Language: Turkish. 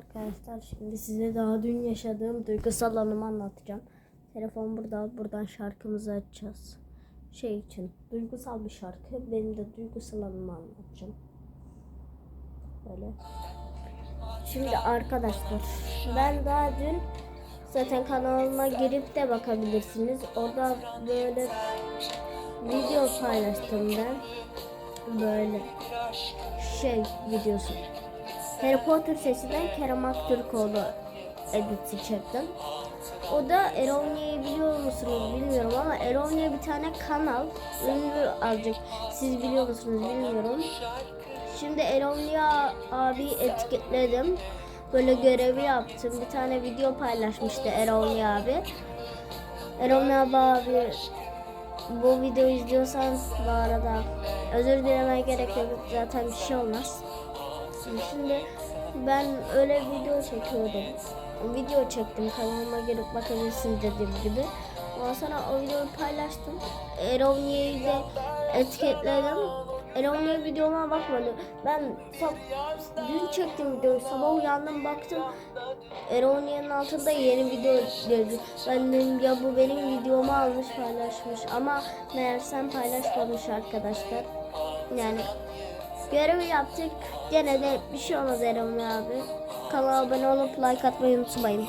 Arkadaşlar şimdi size daha dün yaşadığım duygusal anımı anlatacağım. Telefon burada. Buradan şarkımızı açacağız. Şey için duygusal bir şarkı. Benim de duygusal anımı anlatacağım. Böyle. Şimdi arkadaşlar ben daha dün zaten kanalıma girip de bakabilirsiniz. Orada böyle video paylaştım ben. Böyle şey videosu. Harry Potter sesinden Kerem Aktürkoğlu editi çektim. O da Eronia'yı biliyor musunuz bilmiyorum ama Eronia bir tane kanal. Ünlü azıcık. Siz biliyor musunuz bilmiyorum. Şimdi Eronia abi etiketledim. Böyle görevi yaptım. Bir tane video paylaşmıştı Eronia abi. Eronia abi bu videoyu izliyorsan bu arada özür dilemeye gerek yok. Zaten bir şey olmaz. Şimdi ben öyle video çekiyordum. Video çektim kanalıma girip bakabilirsiniz dediğim gibi. Ondan sonra o videoyu paylaştım. Eronia'yı da etiketledim. Eronia videoma bakmadı. Ben dün çektim videoyu. Sabah uyandım baktım. Eronia'nın altında yeni video dedi. Ben dedim ya bu benim videomu almış paylaşmış. Ama meğersem paylaşmamış arkadaşlar. Yani Görevi yaptık. Gene de bir şey olmaz Erol abi. Kanala abone olup like atmayı unutmayın.